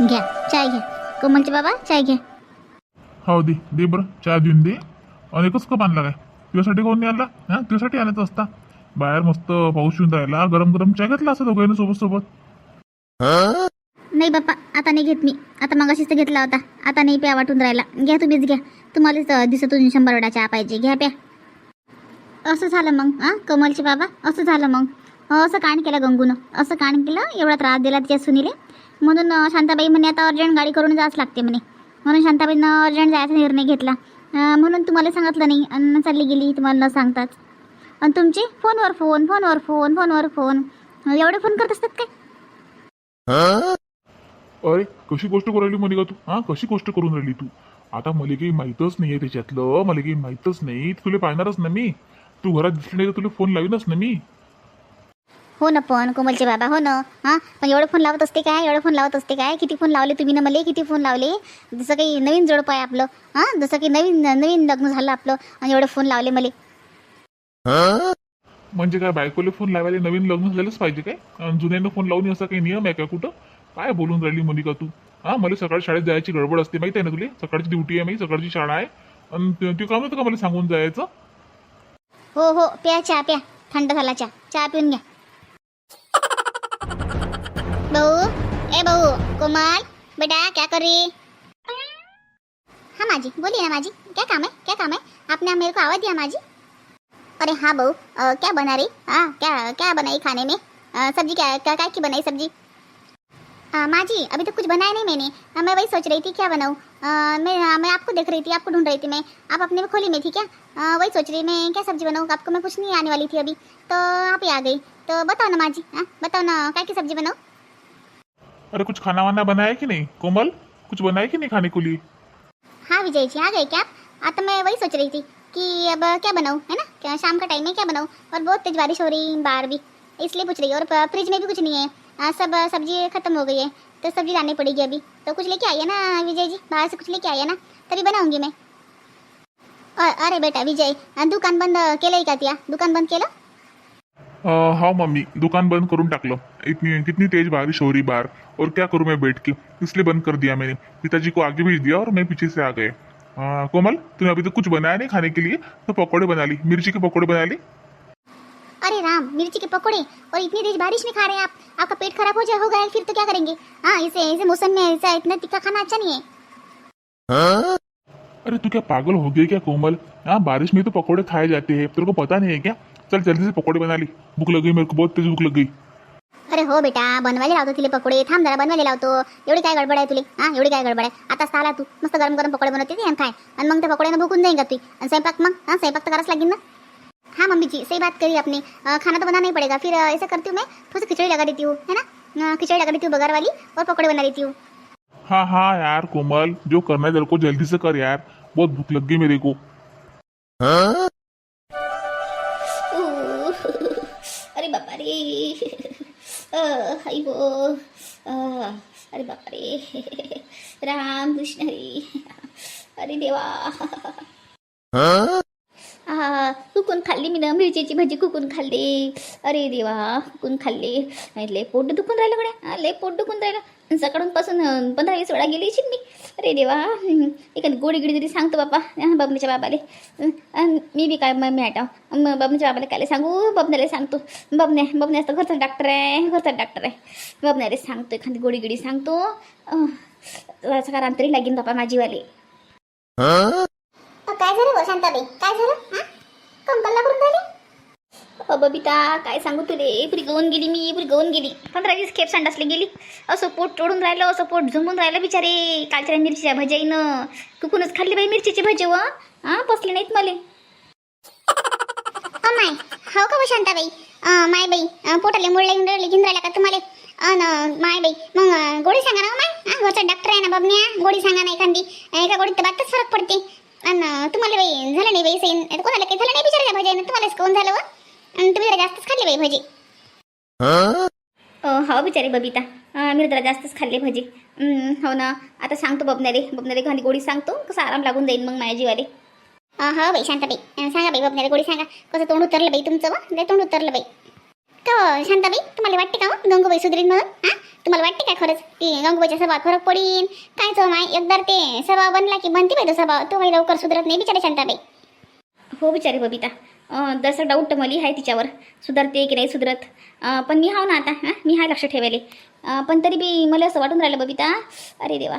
घ्या चाय घ्या. कोमलचे बाबा चाय घ्या. हो दे दे बरं चहा देऊन दे. आणि एकच कप आणला काय? तुझ्यासाठी कोण नाही आणला? हा तुझ्यासाठी आणायचा असता. बाहेर मस्त पाऊस येऊन राहिला गरम गरम चहा घेतला असं दोघांनी सोबत सोबत. नाही बाप्पा आता नाही घेत मी. आता मगाशीच तर घेतला होता. आता नाही प्या वाटून राहिला. घ्या तुम्हीच घ्या. तुम्हालाच अं, दिवसातून शंभर वडा चहा पाहिजे. घ्या प्या. असं झालं मग हां कमलचे बाबा असं झालं मग. असं काण केलं गंगूनं. असं काण केलं एवढा त्रास दिला तिच्या सुनीले. म्हणून शांताबाई म्हणे आता अर्जंट गाडी करून जावंच लागते म्हणे. म्हणून शांताबाईनं अर्जंट जायचा निर्णय घेतला. म्हणून तुम्हाला सांगितलं नाही अन्न चालली गेली तुम्हाला न सांगताच. आणि तुमचे फोनवर फोन फोनवर फोन फोनवर फोन. एवढे फोन करत असतात काय? अरे कशी गोष्ट करून राहिली मोनिका तू? हा कशी गोष्ट करून राहिली तू? आता मला काही माहीतच नाही आहे त्याच्यातलं मला काही माहीतच नाही तुला पाहणारच ना मी. तू घरात दिसली नाही तर तुला फोन लावीनच ना मी. हो ना पण कोमलचे बाबा हो ना. हां? पण एवढे फोन लावत असते काय? एवढे फोन लावत असते काय? किती फोन लावले तुम्ही ना मला? किती फोन लावले? जसं काही नवीन जोडप आहे आपलं. हां? जसं काही नवीन नवीन लग्न झालं आपलं आणि एवढे फोन लावले मला. म्हणजे काय बायकोले फोन लावायला नवीन लग्न झालेलंच पाहिजे काय? अन जुन्यानं फोन लावून असा काही नियम आहे का कुठं? काय बोलून राहिली मोनिका तू? हा? मला सकाळी शाळेत जायची गडबड असते माहिती आहे ना तुला? सकाळची ड्युटी आहे माहिती? सकाळची शाळा आहे. आणि तू काम होतं का मला सांगून जायचं? हो हो. प्या चहा प्या. थंड झाला चहा. चहा पिऊन घ्या. भाऊ ए बहू कोमल बेटा क्या कर रही हाँ माजी बोलिए ना माजी क्या काम है क्या काम है आपने मेरे को आवाज़ दिया माँ जी अरे हाँ बहू क्या बना रही हाँ क्या क्या बनाई खाने में सब्ज़ी क्या क्या क्या की बनाई सब्ज़ी माँ जी अभी तो कुछ बनाया नहीं मैंने। हाँ, मैं वही सोच रही थी क्या बनाऊँ? मैं हाँ, मैं आपको देख रही थी आपको ढूंढ रही थी मैं। आप अपने में खोली में थी क्या? अ, वही सोच रही मैं क्या सब्ज़ी बनाऊँ? आपको मैं कुछ नहीं आने वाली थी अभी। तो आप ही आ गई। तो बताओ ना माँ जी हाँ बताओ ना क्या की सब्ज़ी बनाऊँ? अरे कुछ खाना वाना बनाया कि नहीं? कोमल कुछ बनाया कि नहीं खाने के लिए? हाँ विजय जी आ गए क्या आप? तो मैं वही सोच रही थी कि अब क्या बनाऊँ है ना? क्या शाम का टाइम है क्या बनाऊँ? और बहुत तेज बारिश हो रही बाहर भी। इसलिए पूछ रही और फ्रिज में भी कुछ नहीं है। आ, सब सब्ज़ी खत्म हो गई है तो सब्ज़ी लानी पड़ेगी अभी। तो कुछ लेके आइए ना विजय जी बाहर से कुछ लेके आइए ना तभी बनाऊँगी मैं। अ- अरे बेटा विजय दुकान बंद केलं का त्या दुकान बंद केलं? अं, हाँ मम्मी दुकान बंद करून टाकलं इतनी कितनी तेज बारिश हो रही बाहर और क्या करूँ मैं बैठ के? इसलिए बंद कर दिया मैंने। पिताजी को आगे भेज दिया और मैं पीछे से आ गए। कोमल तूने अभी तक कुछ बनाया नहीं खाने के लिए? तो पकौड़े बना ली मिर्ची के पकौड़े बना ली? अरे राम मिर्ची के पकोड़े और इतनी तेज बारिश में खा रहे हैं आप। आपका पेट खराब हो जाए हो गया फिर तो क्या करेंगे? हाँ इसे इसे मौसम में ऐसा इतना तीखा खाना अच्छा नहीं है। अरे तू क्या पागल हो गई क्या कोमल? हाँ बारिश में तो पकौड़े खाए जाते हैं। तेरे को पता नहीं है क्या? चल जल्दी से पकौड़े बना ली। भूख लग गई मेरे को बहुत तेज भूख लग गई। अरे हो बेटा बनवायला लावतो तिले पकोडे। थांब जरा बनवायला लावतो एवढी काय गडबड आहे तुले? हा एवढी काय गडबड आहे? आता आला तू मस्त गरम गरम पकोडे बनवते ती आणि खाय. आणि मग त्या पकोड्यानं भूकून जाईन का तू? आणि स्वयंपाक मग? हाँ स्वयंपाक तो कराच लागेल ना? हाँ मम्मी जी सही बात करी आपने। खाना तो बनाना नहीं पड़ेगा। फिर ऐसा करती हूँ मैं थोड़ी सी खिचड़ी लगा देती हूँ है ना? खिचड़ी लगा देती हूँ बघार वाली और पकोड़े बना देती हूँ। हाँ हाँ यार कोमल जो करना है तेरे को जल्दी से कर यार। बहुत भूख लग गई मेरे को। अरे बापा रे। आई गो अरे बापा रे। राम कृष्ण हरी अरे देवा। हा कुकून खाल्ली? मी ना मिरचीची भाजी कुकून खाल्ली. अरे देवा कुकून खाल्ली. नाही, लय पोट दुखून राहिलं गड्या. लय पोट दुखून राहिलं. सकाळून पासून पंधरा वीस वेळा गेली मी. अरे देवा एखादी गोडी गिडी तरी सांगतो बापा बबनीच्या बाबाले. मी बी काय मी आटाव मग बबनीच्या बाबाला काय सांगू? बबण्याला सांगतो. बबने बबने असतं घरचा डॉक्टर आहे घरचा डॉक्टर आहे. बबण्याला सांगतो एखादी गोडी गिडी सांगतो. अं, सकाळ तरी लागीन बापा माझीवाले काय झालं शांताबाई? काय झालं? हा करून राहिली? अ बबिता काय सांगू तुले? पुरी गवून गेली मी पुरी गवून गेली. पंधरा वीस खेप संडासले गेली. असं पोट तोडून राहिलं असं पोट झुंबून राहिलं बिचारे कालच्या मिरचीच्या भजाईनं कुकूनच खाल्ली बाई मिरचीची भजे व. हा पसले नाहीत मले. A my. हो का हो शांताबाई? माय बाई पोटाले मुळले घेऊन घेऊन राहिला का तुम्हाला? माय बाई मग गोळी सांगा ना माय. घरचा डॉक्टर आहे ना बबन्या गोळी सांगा ना एखादी. एका गोळीत तर बातच फरक पडते. आणि तुम्हाला बाई झालं नाही बाई सैन? आता कोणाला काही झालं नाही बिचारायला भजे तुम्हालाच कोण झालं आणि तुम्ही जरा जास्तच खाल्ली बाई भजी. हो बिचारे बबिता. मी जरा जास्तच खाल्ले भजे. हो ना. आता सांगतो बबनारे बबनारे घाली गोळी सांगतो. कसं आराम लागून जाईल मग माझ्या जीवाले. हा हो बाई शांताबाई. अ, सांगा बाई बबनारे गोळी सांगा. कसं तोंड उतरलं बाई तुमचं व? तोंड उतरलं बाई. तर शांताबाई तुम्हाला वाटते का हो, गंगूबाई सुधरीन म्हणून हा तुम्हाला वाटते का खरंच की गंगूबाईच्या स्वभावात फरक पडीन काय चो माय एकदा ते स्वभाव बनला की बनते बाई सभा स्वभाव तो बाई लवकर सुधरत नाही बिचारे शांताबाई हो बिचारी बबिता जसं डाऊट मला आहे तिच्यावर सुधारते की नाही सुधरत पण मी हाव ना आता हां मी हाय लक्ष ठेवायले पण तरी बी मला असं वाटून राहिलं बबिता अरे देवा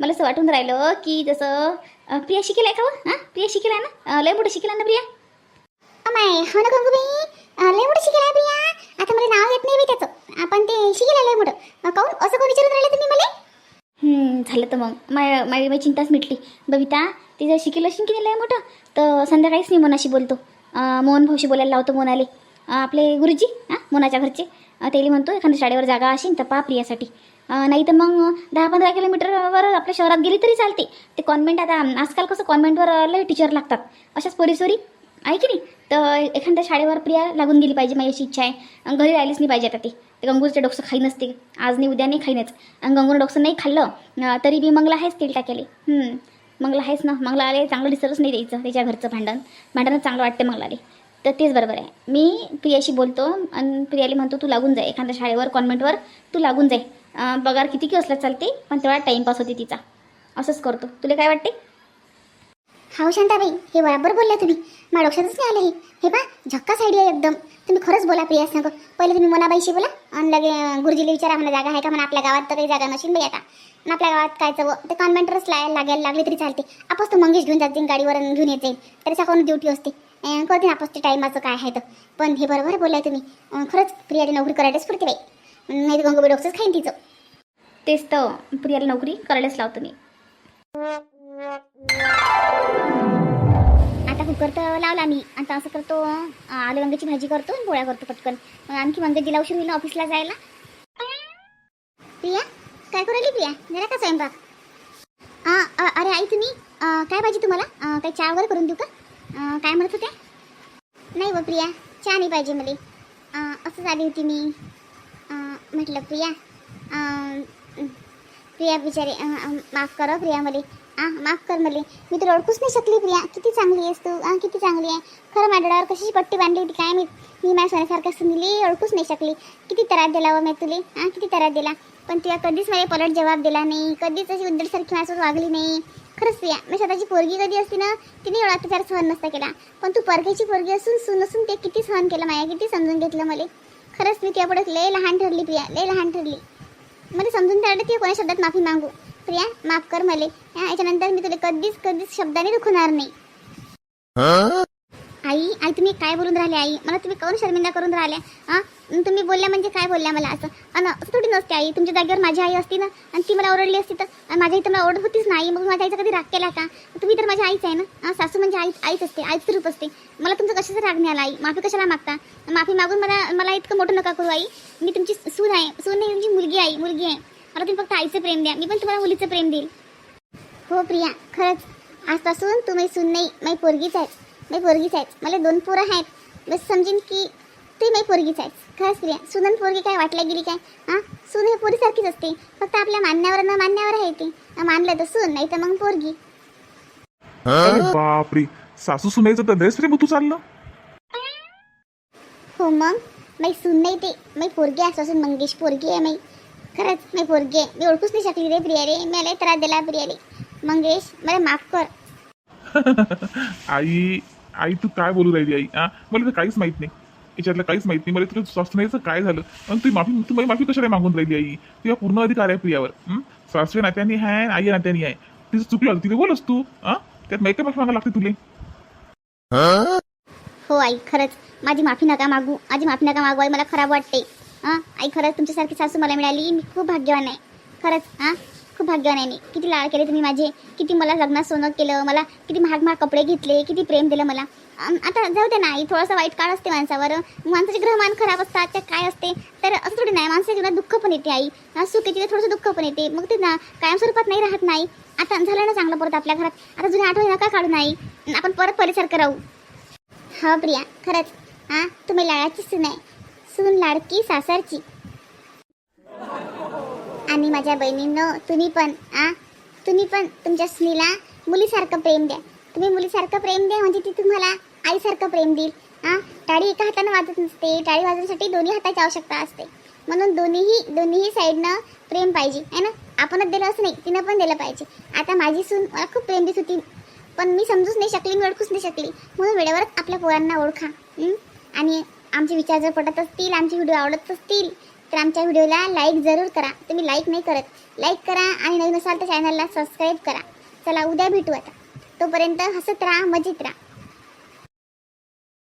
मला असं वाटून राहिलं की जसं प्रिया शिकेल आहे का हो हां प्रिया शिकेल आहे ना लय मोठं शिकेल ना प्रिया अमाय हो ना गंगूबाई लय मोठं शिकेल आहे प्रिया आता मला नाव येत नाही मी त्याचं. आपण ते शिकलेलं आहे मोठं. काऊन? असं कोण विचारत राहिलं तुम्ही मला? झालं तर मग. माय माझी माझी चिंताच मिटली. बबिता तिचं शिकेल असेल की नाही आहे मोठं तर संध्याकाळीच मी मोनाशी बोलतो. मोहन भाऊशी बोलायला लावतो मोनाले. आपले गुरुजी हां मोनाच्या घरचे. त्याला म्हणतो एखाद्या शाळेवर जागा असेल तर पा प्रियासाठी. नाही तर मग दहा पंधरा किलोमीटरवर आपल्या शहरात गेली तरी चालते. ते कॉन्व्हेंट आता आजकाल कसं कॉन्व्हेंटवर लय टीचर लागतात. अशाच पोरीसोरी आहे की नाही? तर एखाद्या शाळेवर प्रिया लागून गेली पाहिजे माझी अशी इच्छा आहे. घरी राहिलीच नाही पाहिजे आता ती. ते गंगूचं डोकसं खाई नसते. आज नाही उद्या नाही खाईनच. आणि गंगूनं डोकसं नाही खाल्लं तरी बी मंगला आहेच तेल टाकेले मंगला आहेच ना. मंगला आले चांगलं डिसर्वच नाही द्यायचं त्याच्या घरचं भांडण. भांडणच चांगलं वाटते मंगला आले तर तेच बरोबर आहे. मी प्रियाशी बोलतो आणि प्रियाला म्हणतो तू लागून जाय एखाद्या शाळेवर कॉन्व्हेंटवर तू लागून जाय. पगार किती की असला चालते? पण तेवढा टाईमपास होते तिचा. असंच करतो. तुला काय वाटते हाव शांताबाई हे बरोबर बोलल्या तुम्ही. मला लक्षातच नाही आलं हे. हे पा झक्काच आयडिया एकदम. तुम्ही खरंच बोला प्रिया सांग पहिले तुम्ही मोनाबाईशी बोला आणि लगे गुरुजीला विचारा मला जागा आहे का म्हणा. आपल्या गावात तर काही जागा नसेल बाई आता. आणि आपल्या गावात काय चव? ते कॉन्व्हेंटरच लाय लागायला लागले तरी चालते. आपस तो मंगेश घेऊन जातील गाडीवर घेऊन येते त्याच्या कोण ड्युटी असते. अं, कळते आपस ते टाईमाचं काय आहे तर. पण हे बरोबर बोललाय तुम्ही. खरंच प्रियाला नोकरी करायलाच पुरते बाई. नाही तर गंगोबाई डोकंच खाईन तिचं. तेच तर. प्रियाला नोकरी करायलाच लावतो मी. लावला मी. आता असं करतो अं, आलू वांग्याची भाजी करतो आणि पोळ्या करतो पटकन. मग आणखी मंगजीला उशीर होईल ऑफिसला जायला. प्रिया काय करायली प्रिया? जरा का स्वयंपाक? अरे आई तुम्ही काय पाहिजे तुम्हाला? काही चहा वगैरे करून देऊ का? काय म्हणत होत्या? नाही व प्रिया चहा नाही पाहिजे मला. असंच आली होती मी. म्हटलं प्रिया प्रिया बिचारे माफ करा प्रिया मला. आ माफ कर मला. मी तुला ओळखूच नाही शकली प्रिया. किती चांगली आहेस तू आ किती चांगली आहे. खरं माझ्या कशी पट्टी बांधली होती काय मी मी माझ्या सोन्यासारख्या सुनीली ओळखूच नाही शकली. किती त्रास दिला व मी तुले आ किती त्रास दिला. पण तुला कधीच मला पलट जबाब दिला नाही कधीच अशी उद्धडसारखी माझ्यासोबत वागली नाही. खरंच प्रिया मी स्वतःची पोरगी कधी असती ना तिने एवढा अत्याचार सहन नसता केला. पण तू परगेची पोरगी असून सून असून ते किती सहन केलं माया किती समजून घेतलं मला. खरंच मी तुझ्यापुढे लय लहान ठरली प्रिया लय लहान ठरली. मला समजून तर ती कोणा शब्दात माफी मागू. प्रिया माफ कर मले. याच्यानंतर मी तुला कधीच कधीच शब्दाने दुखवणार नाही. आई आई तुम्ही काय बोलून राहिले आई? मला तुम्ही काऊन शर्मिंदा करून राहिल्या हा? तुम्ही बोलल्या म्हणजे काय बोलल्या मला असं? आणि असं थोडी नसते आई. तुमच्या जागेवर माझी आई असती ना आणि ती मला ओरडली असती तर माझ्या इथं मला ओरडत होतीच नाही. मग माझ्या आईचा कधी राग केला का? तुम्ही तर माझी आईच आहे ना? सासू म्हणजे आई आईच असते आईच रूप असते. मला तुमचं कशाचा राग नाही आला आई? माफी कशाला मागता? माफी मागून मला मला इतकं मोठं नका करू आई. मी तुमची सून आहे सून नाही तुमची मुलगी आहे मुलगी आहे. मला तुम्ही फक्त आईचं प्रेम द्या. मी पण तुम्हाला मुलीचं प्रेम देईल. हो प्रिया. खरंच. आजपासून तुम्ही सून नाही माझी पोरगीच आहेत मी पोरगीच आहेत मला दोन पोरं आहेत. बस समजेन की ते माझी पोरगीच आहेत खरंच प्रिया. सून आणि पोरगी काय वाटल्या गेली काय? हां? सून हे पोरीसारखीच असते. फक्त आपल्या मान्यावर न मान्यावर आहे ते. मानलं तर सून नाही तर मग पोरगी. बापरे. सासू सुनायचं तर रे तू चाललं. हो मग? मी सून नाही ते. मी पोरगी आजपासून मंगेश पोरगी आहे मी खरंच मी पोरगी मी ओळखूच नाही शकली रे प्रिया रे मी लय त्रास दिला प्रिया रे मंगेश मला माफ कर. आई आई तू काय बोलू राहिली आई? हा मला तर काहीच माहीत नाही. याच्यातलं काहीच माहीत नाही. मला तुला सासण्याचं काय झालं? आणि तू माफी तू माफी कशाला मागून राहिली आई? तुझ्या पूर्ण अधिकार आहे प्रियावर? सासरे नात्याने आहे आई नात्याने आहे. तिचं चुकलं तिथे बोलस तू. हा त्यात माहिती माफी मागा लागते तुले. हो आई खरंच. माझी माफी नका मागू. माझी माफी नका मागू आई. मला खराब वाटते. हां? आई खरंच तुमच्यासारखी सासू मला मिळाली. मी खूप भाग्यवान आहे. खरंच हां? खूप भाग्यवान आहे मी. किती लाड केले तुम्ही माझे. किती मला लग्नात सोनं केलं. मला किती महाग महाग कपडे घेतले. किती प्रेम दिलं मला. आता जाऊ दे ना आई थोडासा वाईट काळ असते माणसावर. माणसाचे ग्रहमान खराब असतात त्या काय असते? तर असं थोडी नाही माणसाच्या जीवनात दुःख पण येते आई. सुख येते थोडंसं दुःख पण येते. मग ते ना कायम स्वरूपात नाही राहत नाही आता झालं ना चांगलं परत आपल्या घरात. आता जुन्या आठवणी नका काढू नाही आपण परत परिसारखं राहू हो प्रिया खरंच हां? तुम्ही लाळाचीच सून आहे. सून लाडकी सासरची. आणि माझ्या बहिणींनो तुम्ही पण आ? तुम्ही पण तुमच्या सुनीला मुलीसारखं प्रेम द्या. तुम्ही मुलीसारखं प्रेम द्या म्हणजे ती तुम्हाला आईसारखं प्रेम देईल आ? टाळी एका हातानं वाजत नसते टाळी वाजवण्यासाठी दोन्ही हाताची आवश्यकता असते. म्हणून दोन्हीही दोन्हीही साईडनं प्रेम पाहिजे आहे ना? आपणच दिलं असं नाही तिनं पण दिलं पाहिजे. आता माझी सून मला खूप प्रेम देत होती पण मी समजूच नाही शकली मी ओळखूच नाही शकली. म्हणून वेळेवरच आपल्या पोरांना ओळखा आणि आमचे विचार जर पटत असतील आमचे व्हिडिओ आवडत असतील तर आमच्या व्हिडिओला लाईक जरूर करा. तुम्ही लाईक नाही करत लाईक करा आणि नवीन असाल तर चॅनलला सबस्क्राईब करा. चला उद्या भेटू आता. तोपर्यंत हसत राहा मजेत राहा.